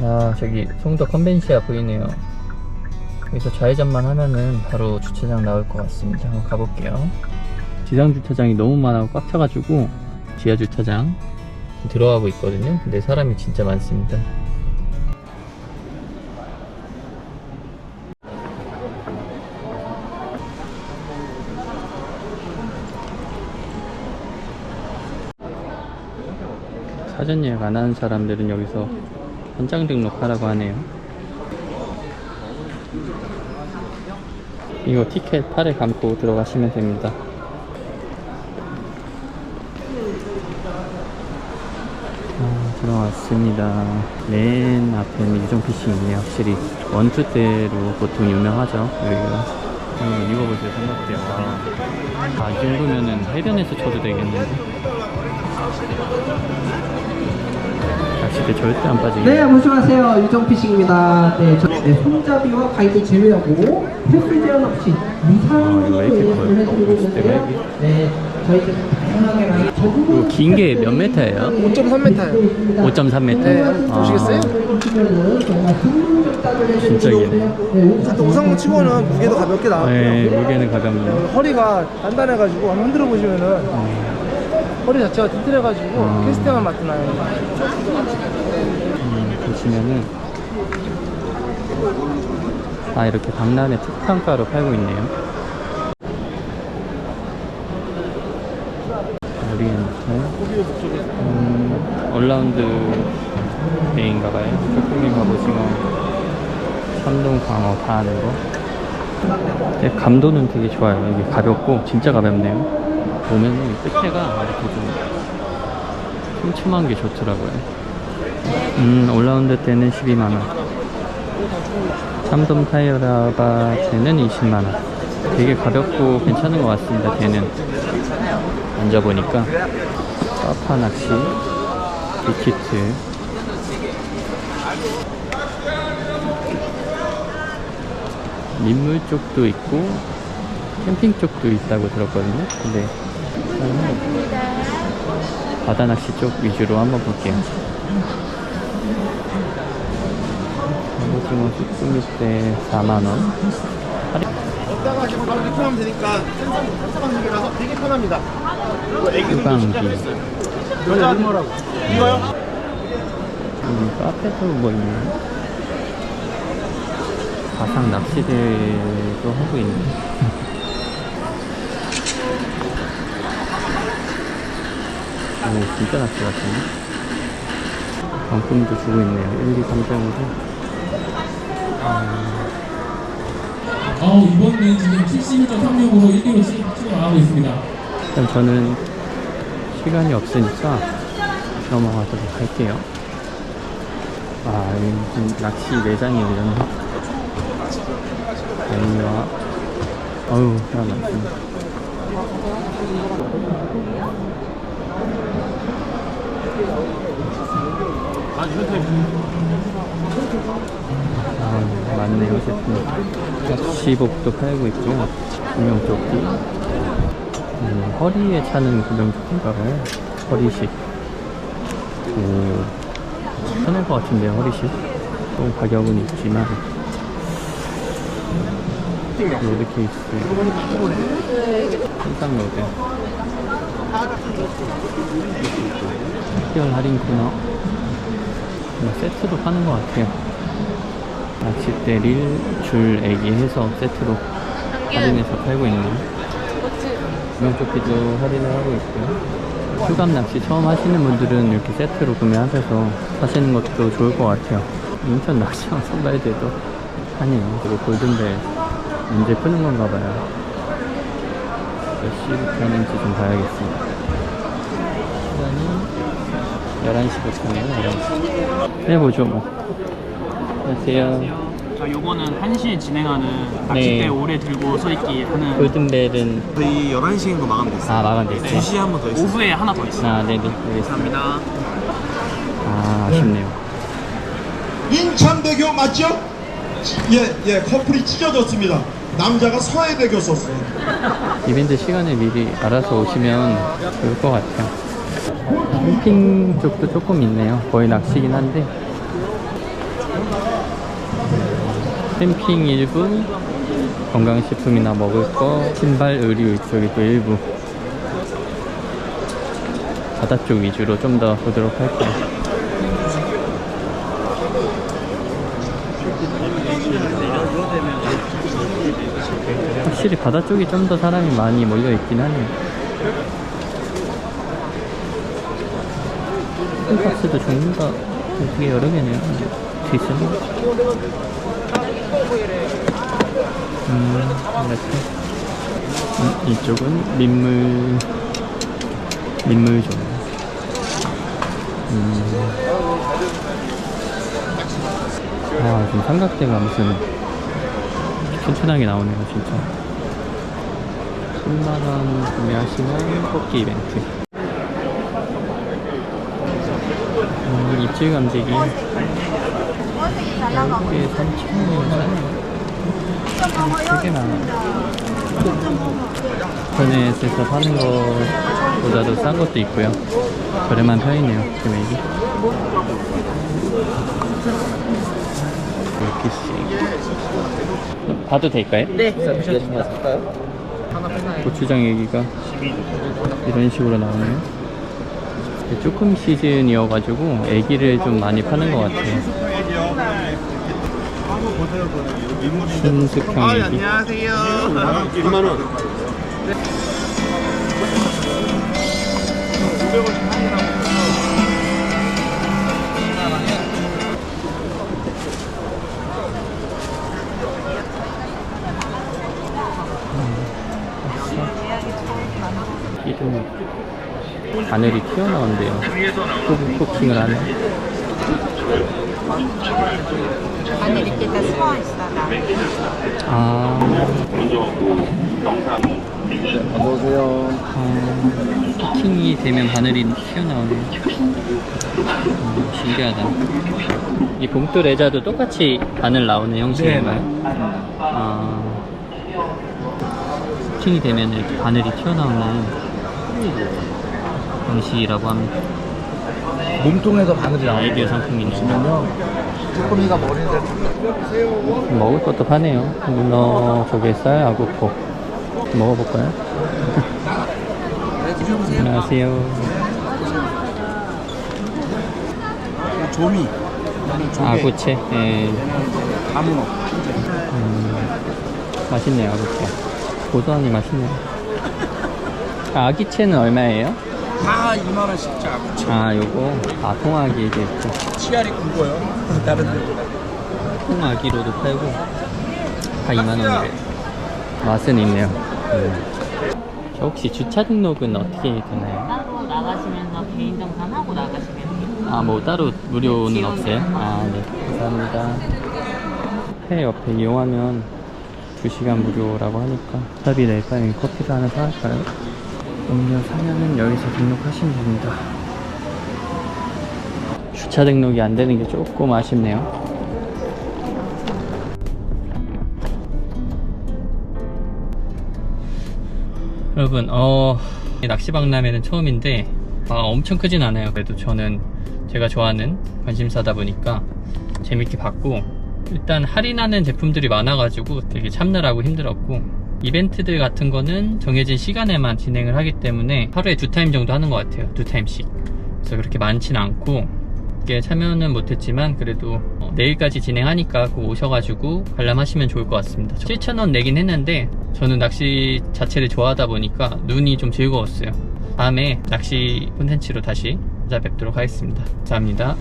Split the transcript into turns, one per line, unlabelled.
아 저기 송도 컨벤시아 보이네요. 여기서 좌회전만 하면은 바로 주차장 나올 것 같습니다. 한번 가볼게요. 지상 주차장이 너무 많아서 꽉 차가지고 지하 주차장. 들어가고 있거든요. 근데 사람이 진짜 많습니다. 사전 예약 안 하는 사람들은 여기서 현장 등록하라고 하네요. 이거 티켓 팔에 감고 들어가시면 됩니다. 아, 들어왔습니다. 맨 앞에는 유정피싱이 있네요. 확실히 원투 때로 보통 유명하죠. 여기가. 한번 입어보세요. 삼각대요. 아, 이 정도면은 해변에서 쳐도 되겠는데. 낚싯대 절대 안 빠지게.
네, 안녕하세요. 유정피싱입니다. 네, 저, 네, 손잡이와 가이드 제외하고 횟수 제한 없이
아?
무상으로 해드리고
낚싯대가
있는데요. 네, 저희들 다양하게 많이
이거 긴게 몇 메타예요?
5.3m예요.
5.3m?
네, 보시겠어요?
진짜 기네.
또 우상공 치고는 무게도 가볍게 나왔고요.
네, 무게는 가볍네요.
허리가 단단해가지고 한번 흔들어 보시면은 허리 자체가 튼튼해가지고
음.
캐스팅만 맡으나요.
음, 보시면은 아 이렇게 박람회 특판가로 팔고 있네요. 오리엔탈 음, 얼라운드 베인가봐요. 쭈꾸미 갑오징어 삼동 광어 다 하는 거. 감도는 되게 좋아요. 이게 가볍고 진짜 가볍네요. 보면은 이 끝에가 이렇게 좀 촘촘한 게 좋더라고요. 음, 올라운드 때는 12만원. 참돔 타이어라바 때는 20만원. 되게 가볍고 괜찮은 것 같습니다, 걔는. 앉아보니까. 파파 낚시, 비키트. 민물 쪽도 있고, 캠핑 쪽도 있다고 들었거든요. 근데, 저는 바다 낚시 쪽 위주로 한번 볼게요. 오징어 쭈꾸미 때 4만원.
이따가 지금 바로 리폼하면 되니까 무게라서 되게 편합니다.
휴강기.
여자 얼마라고? 이거요?
음, 카페도 뭐 있네. 가상 낚시대도 하고 있네. 오, 진짜 낚시 같네. 경품도 주고 있네요. 1, 2, 3등으로.
어, 이번에 지금 71.36으로 1위로 치고 나가고 있습니다.
일단 저는 시간이 없으니까 넘어가도록 할게요. 아, 여기 낚시 매장이 이러네. 여기와, 어우, 사람 많습니다. 아, 많네요, 제품. 낚시복도 팔고 있고요. 구명조끼. 음, 허리에 차는 구명조끼인가봐요. 허리식. 오, 편할 것 같은데요, 허리식. 좀 가격은 있지만. 로드 케이스. 한상 로드. 특별 할인 코너. 뭐 세트로 파는 것 같아요. 낚싯대 릴, 줄, 애기 해서 세트로 할인해서 팔고 있네요. 구명조끼도 할인을 하고 있고요. 휴감 낚시 처음 하시는 분들은 이렇게 세트로 구매하셔서 하시는 것도 좋을 것 같아요. 인천 낚시장 선발대도 하네요. 그리고 골든벨 언제 푸는 건가 봐요. 몇 시부터인지 좀 봐야겠습니다. 시간이 11시부터네요, 11시. 해보죠, 뭐. 안녕하세요.
저 요거는 1시에 진행하는 낚싯대
네.
오래 들고 서 있기 하는
골든벨은
저희 11시인 거 마감됐어요.
아 마감돼 있어요.
2시에 한 번 더 있어요.
오후에 하나 더 있어요.
아 네네 알겠습니다.
감사합니다.
아 아쉽네요.
인천대교 맞죠? 예, 예, 커플이 찢어졌습니다. 남자가 서해대교 썼어요.
이벤트 시간을 미리 알아서 오시면 좋을 것 같아요. 캠핑 쪽도 조금 있네요. 거의 낚시긴 한데 캠핑 일부, 건강식품이나 먹을 거, 신발, 의류 이쪽이 또 일부. 바다 쪽 위주로 좀 더 보도록 할게요. 확실히 바다 쪽이 좀 더 사람이 많이 몰려 있긴 하네요. 홈박스도 종류가 되게 여러 개네요. 뒤에 있는 음, 이렇게. 음, 이쪽은 민물, 민물 종. 음. 아, 지금 삼각대가 무슨 튼튼하게 나오네요, 진짜. 10만원 구매하시면 뽑기 이벤트. 음, 입질 감지기. 여기에 3,000원이면 사네요. 되게 많아요. 인터넷에서 사는 것보다도 싼 것도 있고요. 저렴한 편이네요, 금액이. 이렇게씩. 봐도 될까요? 네. 고추장 얘기가 이런 식으로 나오네요. 조금 시즌이어가지고 애기를 좀 많이 파는 것 같아요. 순숙형 애기.
안녕하세요. 2만 원.
이름 바늘이 튀어나온대요. 쿠킹을 하네.
바늘 이렇게 다 숨어 있어 나.
아. 어서오세요. 아, 쿠킹이 되면 바늘이 튀어나오네요. 음, 신기하다. 이 봉투 레자도 똑같이 바늘 나오는 형식인가요? 아. 쿠킹이 되면 이렇게 바늘이 튀어나오는 방식이라고 합니다.
몸통에서 바늘이
아이디어 상품이네요.
쭈꾸미가 머리를
먹을 것도 파네요. 문어, 조개살, 아구포. 먹어볼까요? 안녕하세요.
조미
아구채. 예.
가문어
음, 맛있네요, 아구채. 고소하니 맛있네요. 아, 아기채는 얼마예요?
다 2만원씩 짜고
아, 요거. 아, 통아기도 있고.
치알이 굵어요 다른 데
통아기로도 팔고. 다 2만원이래요. 맛은 있네요. 음. 저 혹시 주차 등록은 어떻게 되나요?
따로 나가시면서 개인 정산하고 나가시면 돼요.
아, 뭐 따로 무료는 없어요? 아, 네. 감사합니다. 회 옆에 이용하면 2시간 무료라고 하니까 차비 낼 바에 커피도 하나 사갈까요? 음료 사면은 여기서 등록하시면 됩니다. 주차 등록이 안 되는 게 조금 아쉽네요. 여러분, 어, 낚시박람회는 처음인데, 아, 엄청 크진 않아요. 그래도 저는 제가 좋아하는 관심사다 보니까 재밌게 봤고, 일단 할인하는 제품들이 많아가지고 되게 참느라고 힘들었고, 이벤트들 같은 거는 정해진 시간에만 진행을 하기 때문에 하루에 두 타임 정도 하는 것 같아요. 두 타임씩. 그래서 그렇게 많진 않고, 이게 참여는 못했지만 그래도 어, 내일까지 진행하니까 꼭 오셔가지고 관람하시면 좋을 것 같습니다. 7,000원 내긴 했는데 저는 낚시 자체를 좋아하다 보니까 눈이 좀 즐거웠어요. 다음에 낚시 콘텐츠로 다시 찾아뵙도록 하겠습니다. 감사합니다.